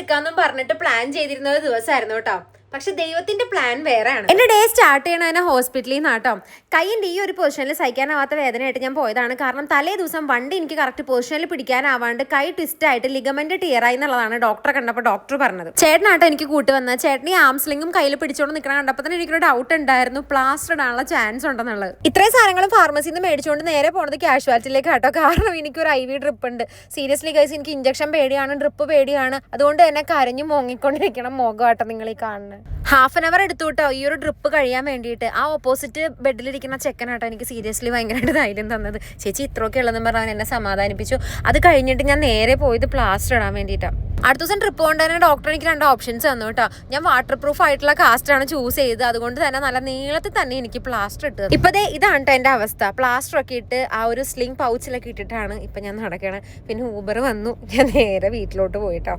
എടുക്കാന്നും പറഞ്ഞിട്ട് പ്ലാൻ ചെയ്തിരുന്ന ഒരു ദിവസമായിരുന്നു കേട്ടോ. പക്ഷെ ദൈവത്തിന്റെ പ്ലാൻ വേറെയാണ്. എന്റെ ഡേ സ്റ്റാർട്ട് ചെയ്യണതിന് ഹോസ്പിറ്റലിൽ നിന്നാട്ടോ കൈയിന്റെ ഈ ഒരു പൊസിഷനിൽ സഹിക്കാനാവാത്ത വേദനയായിട്ട് ഞാൻ പോയതാണ്. കാരണം തലേ ദിവസം വണ്ടി എനിക്ക് കറക്റ്റ് പൊസിഷനിൽ പിടിക്കാനാവാണ്ട് കൈ ട്വിസ്റ്റ് ആയിട്ട് ലിഗമെന്റ് ടിയറായി എന്നുള്ളതാണ് ഡോക്ടറെ കണ്ടപ്പോൾ ഡോക്ടർ പറഞ്ഞത്. ചേട്ടനാട്ടോ എനിക്ക് കൂട്ടി വന്നത്. ചേട്ടൻ ഈ ആംസ്ലിങ്ങും കയ്യിൽ പിടിച്ചോണ്ട് നിൽക്കണ കണ്ടപ്പോൾ തന്നെ എനിക്കൊരു ഡൗട്ട് ഉണ്ടായിരുന്നു. പ്ലാസ്റ്റർ ഇടാനുള്ള ചാൻസ് ഉണ്ടെന്നുള്ളത്. ഇത്രയും സാധനങ്ങളും ഫാർമസിയിൽ നിന്ന് മേടിച്ചുകൊണ്ട് നേരെ പോണത് ക്യാഷ്വാലിറ്റിയിലേക്ക് കേട്ടോ കാരണം എനിക്കൊരു ഐ വി ഡ്രിപ്പ് ഉണ്ട്. സീരിയസ്ലി കൈസ് എനിക്ക് ഇഞ്ചക്ഷൻ പേടിയാണ് ഡ്രിപ്പ് പേടിയാണ്. അതുകൊണ്ട് തന്നെ കരഞ്ഞു മോങ്ങിക്കൊണ്ടിരിക്കണം മുഖമാട്ടോ നിങ്ങൾ ഈ കാണുന്നത് ഹാഫ് ആൻ അവർ എടുത്തു കേട്ടോ. ഈ ഒരു ഡ്രിപ്പ് കഴിയാൻ വേണ്ടിയിട്ട്. ആ ഓപ്പോസിറ്റ് ബെഡിലിരിക്കുന്ന ചെക്കനാട്ടോ എനിക്ക് സീരിയസ്ലി ഭയങ്കരമായിട്ട് ധൈര്യം തന്നത്. ചേച്ചി ഇത്രയൊക്കെ ഉള്ളതെന്ന് പറഞ്ഞ് അവൻ എന്നെ സമാധാനിപ്പിച്ചു. അത് കഴിഞ്ഞിട്ട് ഞാൻ നേരെ പോയത് പ്ലാസ്റ്റർ ഇടാൻ വേണ്ടിയിട്ടാണ് അടുത്ത ദിവസം ട്രിപ്പ് കൊണ്ട് തന്നെ ഡോക്ടർ എനിക്ക് രണ്ട് ഓപ്ഷൻസ് തന്നു കേട്ടോ. ഞാൻ വാട്ടർ പ്രൂഫ് ആയിട്ടുള്ള കാസ്റ്റ് ആണ് ചൂസ് ചെയ്തത്. അതുകൊണ്ട് തന്നെ നല്ല നീളത്തിൽ തന്നെ എനിക്ക് പ്ലാസ്റ്റർ ഇട്ടത് ഇപ്പതേ ഇതാണ് കേട്ടോ എന്റെ അവസ്ഥ. പ്ലാസ്റ്റർ ഒക്കെ ഇട്ട് ആ ഒരു സ്ലിംഗ് പൗച്ചിലൊക്കെ ഇട്ടിട്ടാണ് ഇപ്പൊ ഞാൻ നടക്കണത് പിന്നെ ഊബർ വന്നു. ഞാൻ നേരെ വീട്ടിലോട്ട് പോയിട്ടോ.